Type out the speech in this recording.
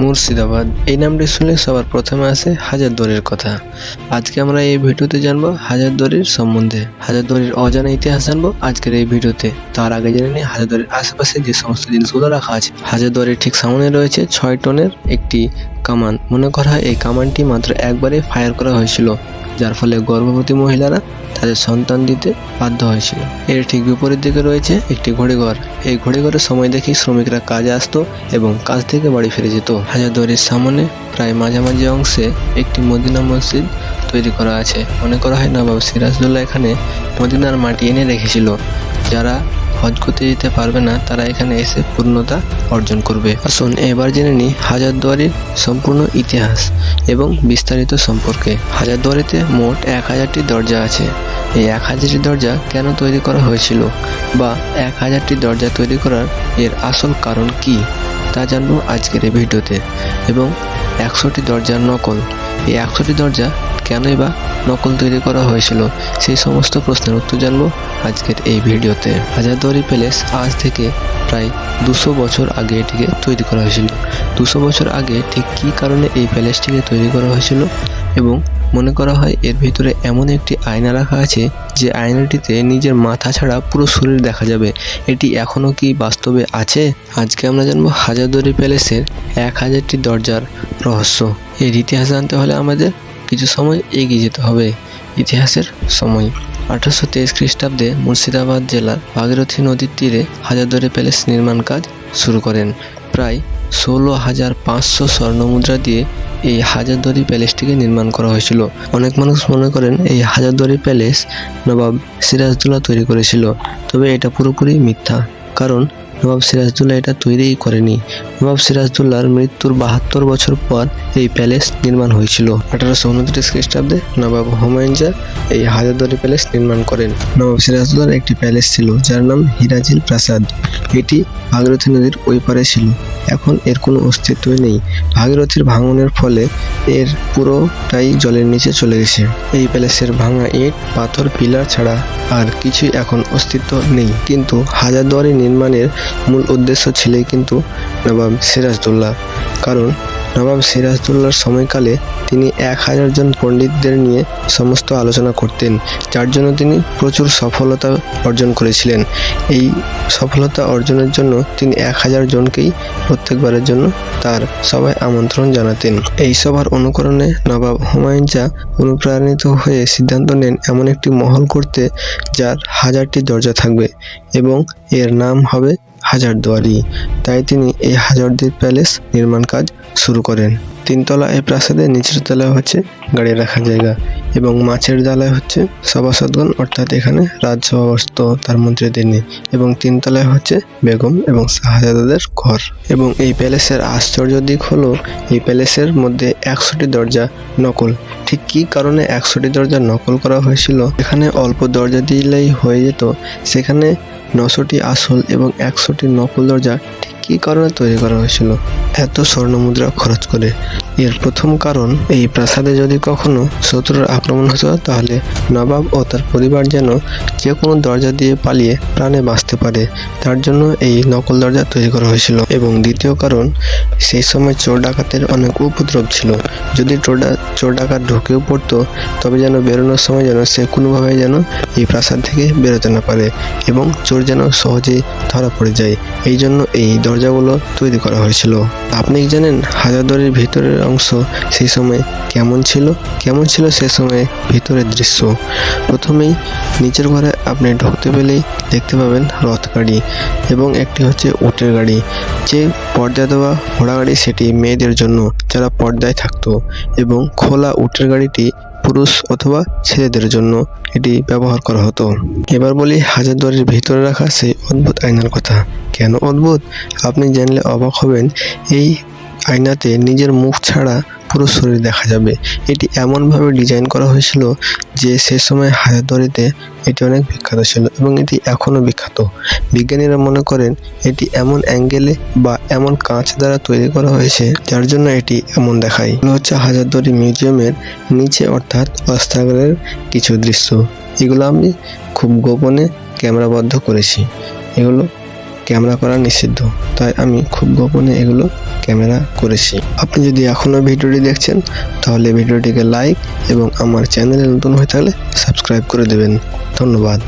মুর্শিদাবাদ। এই নামটি শুনলে সবার প্রথমে আসে হাজারদুয়ারির কথা। আজকে আমরা এই ভিডিওতে জানব হাজারদুয়ারির সম্বন্ধে। হাজারদুয়ারির অজানা ইতিহাস জানব আজকের এই ভিডিওতে। তার আগে জেনে নিই হাজারদুয়ারির আশেপাশে যে সমস্ত জিনিসগুলো রাখা আছে হাজারদুয়ারির ঠিক সামনে রয়েছে ছয় টনের একটি কামান। মনে করা হয় এই কামানটি মাত্র একবারে ফায়ার করা হয়েছিল, যার ফলে গর্ভবতী মহিলারা তাদের সন্তান দিতে বাধ্য হয়েছিল। এর ঠিক বিপরীত দিকে রয়েছে একটি ঘড়িঘর। এই ঘড়িঘরের সময় দেখি শ্রমিকরা কাজে আসতো এবং কাজ থেকে বাড়ি ফিরে যেত। হাজারদুয়ারির সামনে প্রায় মাঝামাঝি অংশে একটি মদিনা মসজিদ তৈরি করা আছে। মনে করা হয় নবাব সিরাজদৌল্লা এখানে মদিনার মাটি এনে রেখেছিল, যারা হজ করতে যেতে পারবে না, তারা এখানে এসে পূর্ণতা অর্জন করবে। আসুন, এবার জেনে নিই হাজারদুয়ারির সম্পূর্ণ ইতিহাস এবং বিস্তারিত সম্পর্কে। হাজারদুয়ারিতে মোট এক হাজারটি দরজা আছে। এই এক হাজারটি দরজা কেন তৈরি করা হয়েছিল বা এক হাজারটি দরজা তৈরি করার এর আসল কারণ কি, তা জানব আজকের এই ভিডিওতে। এবং একশোটি দরজার নকল। এই একশোটি দরজা কেনই বা নকল তৈরি করা হয়েছিল? সেই সমস্ত প্রশ্নের উত্তর জানব আজকের এই ভিডিওতে। হাজারদুয়ারি প্যালেস আজ থেকে প্রায় দুশো বছর আগে এটিকে তৈরি করা হয়েছিল। দুশো বছর আগে ঠিক কী কারণে এই প্যালেসটিকে তৈরি করা হয়েছিল? এবং মনে করা হয় এর ভিতরে এমন একটি আয়না রাখা আছে যে আয়নাটিতে নিজের মাথা ছাড়া পুরো শরীর দেখা যাবে। এটি এখনও কি বাস্তবে আছে? আজকে আমরা জানব হাজারদুয়ারি প্যালেসের এক হাজারটি দরজার রহস্য। এর ইতিহাস জানতে হলে আমাদের কিছু সময় এগিয়ে যেতে হবে। ইতিহাসের সময়। আঠারোশো তেইশ খ্রিস্টাব্দে মুর্শিদাবাদ জেলার ভাগীরথী নদীর তীরে হাজারদুয়ারি প্যালেস নির্মাণ কাজ শুরু করেন। প্রায় ষোলো হাজার পাঁচশো স্বর্ণমুদ্রা দিয়ে এই হাজারদুয়ারি প্যালেসটিকে নির্মাণ করা হয়েছিল। অনেক মানুষ মনে করেন এই হাজারদুয়ারি প্যালেস নবাব সিরাজদৌল্লা তৈরি করেছিল, তবে এটা পুরোপুরি মিথ্যা। কারণ নবাব সিরাজদৌল্লা এটা তৈরিই করেনি। নবাব সিরাজদৌল্লার মৃত্যুর বাহাত্তর বছর পর এই প্যালেস নির্মাণ হয়েছিল। আঠারোশো উনত্রিশ খ্রিস্টাব্দে নবাব হুমায়ুন শাহ এই হাজারদুয়ারি প্যালেস নির্মাণ করেন। নবাব সিরাজদৌল্লার একটি প্যালেস ছিল, যার নাম হিরাজিল প্রাসাদ। এটি ভাগীরথী নদীর ওই পারে ছিল। এখন এর কোনো অস্তিত্বই নেই। ভাগীরথীর ভাঙনের ফলে এর পুরোটাই জলের নিচে চলে গেছে। এই প্যালেসের ভাঙা ইট, পাথর, পিলার ছাড়া আর কিছুই এখন অস্তিত্ব নেই। কিন্তু হাজারদুয়ারি নির্মাণের মূল উদ্দেশ্য ছিলই কিন্তু নবাব সিরাজদৌল্লা। কারণ নবাব সিরাজদৌল্লার সময়কালে তিনি এক হাজার জন পণ্ডিতদের নিয়ে সমস্ত আলোচনা করতেন, যার জন্য তিনি প্রচুর সফলতা অর্জন করেছিলেন। এই সফলতা অর্জনের জন্য তিনি এক হাজার জনকেই প্রত্যেকবারের জন্য তার সবাই আমন্ত্রণ জানাতেন। এই সবার অনুকরণে নবাব হুমায়ুন শাহ অনুপ্রাণিত হয়ে সিদ্ধান্ত নেন এমন একটি মহল করতে, যার হাজারটি দরজা থাকবে এবং এর নাম হবে হাজারদুয়ারি তাই তিনি এই হাজারদ্বীপ প্যালেস নির্মাণ কাজ শুরু করেন। তিনতলা এই প্রাসাদের নিচের তলায় হচ্ছে গাড়ি রাখার জায়গা এবং মাছের ডালায় হচ্ছে সভাসদগণ, অর্থাৎ এখানে রাজসভা বসত তার মন্ত্রীদের নিয়ে। এবং তিনতলায় হচ্ছে বেগম এবং শাহজাদাদের ঘর। এবং এই প্যালেসের আশ্চর্য দিক হলো, এই প্যালেসের মধ্যে একশোটি দরজা নকল। ঠিক কী কারণে একশোটি দরজা নকল করা হয়েছিল? এখানে অল্প দরজা দিলেই হয়ে যেত। সেখানে নশোটি আসল এবং একশোটি নকল দরজা ঠিক কী কারণে তৈরি করা হয়েছিল? এত স্বর্ণ মুদ্রা খরচ করে। এর প্রথম কারণ, এই প্রাসাদে যদি কখনো শত্রুর আক্রমণ হতো, তাহলে নবাব ও তার পরিবার যেন যে কোনো দরজা দিয়ে পালিয়ে প্রাণে বাঁচতে পারে। তার জন্য এই নকল দরজা তৈরি করা হয়েছিল। এবং দ্বিতীয় কারণ, সেই সময় চোর ডাকাতের অনেক উপদ্রব ছিল। যদি চোর ডা- চোর ডাকাত ঢুকেও পড়তো, তবে যেন বেরোনোর সময় যেন সে কোনোভাবে যেন এই প্রাসাদ থেকে বেরোতে না পারে এবং চোর যেন সহজেই ধরা পড়ে যায়। এই জন্য এই দরজাগুলো তৈরি করা হয়েছিল। আপনি কি জানেন হাজারদুয়ারির ভিতরের অংশ সেই সময় কেমন ছিল? কেমন ছিল সে সময় ভিতরের দৃশ্য? প্রথমেই নিচের ঘরে আপনি ঢুকতে পেলেই দেখতে পাবেন রথ গাড়ি এবং একটি হচ্ছে উটের গাড়ি। যে পর্দা দেওয়া ঘোড়া গাড়ি সেটি মেয়েদের জন্য যারা পর্দায় থাকতো এবং খোলা উটের গাড়িটি পুরুষ অথবা ছেলেদের জন্য এটি ব্যবহার করা হতো। এবার বলি হাজারদুয়ারির ভিতরে রাখা সেই অদ্ভুত আয়নার কথা। কেন অদ্ভুত? আপনি জানলে অবাক হবেন, এই আয়নাতে নিজের মুখ ছাড়া পুরো শরীর দেখা যাবে। এটি এমনভাবে ডিজাইন করা হয়েছিল যে সে সময় হাজারদুয়ারিতে এটি অনেক বিখ্যাত ছিল এবং এটি এখনও বিখ্যাত। বিজ্ঞানীরা মনে করেন এটি এমন অ্যাঙ্গেলে বা এমন কাঁচ দ্বারা তৈরি করা হয়েছে যার জন্য এটি এমন দেখায়। এগুলো হচ্ছে হাজারদুয়ারি মিউজিয়ামের নিচে অর্থাৎ অস্ত্রাগারের কিছু দৃশ্য। এগুলো আমি খুব গোপনে ক্যামেরাবদ্ধ করেছি। এগুলো ক্যামেরা করা নিষিদ্ধ। তাই আমি খুব গোপনে এগুলো ক্যামেরা করেছি। আপনি যদি এখনও ভিডিওটি দেখছেন, তাহলে ভিডিওটিকে লাইক এবং আমার চ্যানেলে নতুন হয়ে থাকলে সাবস্ক্রাইব করে দেবেন। ধন্যবাদ।